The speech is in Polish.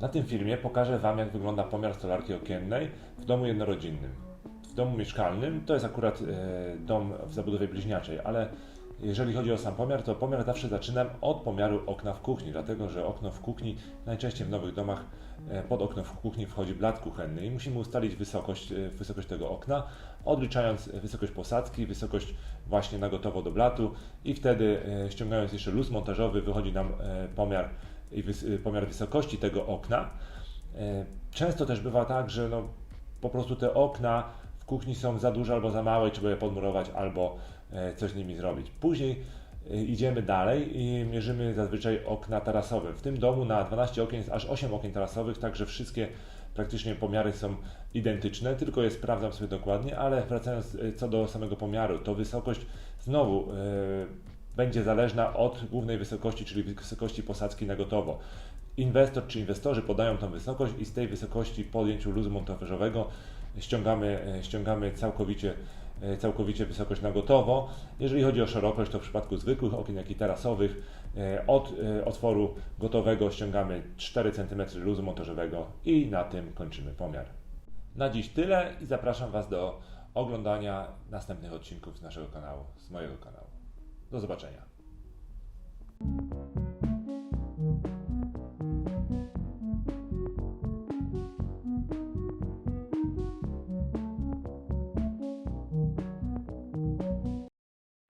Na tym filmie pokażę Wam, jak wygląda pomiar stolarki okiennej w domu jednorodzinnym. W domu mieszkalnym to jest akurat e, dom w zabudowie bliźniaczej, ale jeżeli chodzi o sam pomiar, to pomiar zawsze zaczynam od pomiaru okna w kuchni, dlatego że okno w kuchni, najczęściej w nowych domach, e, pod okno w kuchni wchodzi blat kuchenny i musimy ustalić wysokość, e, wysokość tego okna, odliczając wysokość posadzki, wysokość właśnie na gotowo do blatu i wtedy ściągając jeszcze luz montażowy wychodzi nam pomiar, i e, pomiar wysokości tego okna. E, Często też bywa tak, że no, po prostu te okna w kuchni są za duże albo za małe, trzeba je podmurować albo e, coś z nimi zrobić. Później e, idziemy dalej i mierzymy zazwyczaj okna tarasowe. W tym domu na 12 okien jest aż 8 okien tarasowych, także wszystkie praktycznie pomiary są identyczne, tylko je sprawdzam sobie dokładnie, ale wracając e, co do samego pomiaru, to wysokość znowu będzie zależna od głównej wysokości, czyli wysokości posadzki na gotowo. Inwestor czy inwestorzy podają tą wysokość i z tej wysokości po odjęciu luzu montażowego ściągamy, e, ściągamy całkowicie, e, całkowicie wysokość na gotowo. Jeżeli chodzi o szerokość, to w przypadku zwykłych okien, jak i tarasowych, e, od otworu gotowego ściągamy 4 cm luzu montażowego i na tym kończymy pomiar. Na dziś tyle i zapraszam Was do oglądania następnych odcinków z naszego kanału, z mojego kanału. Do zobaczenia.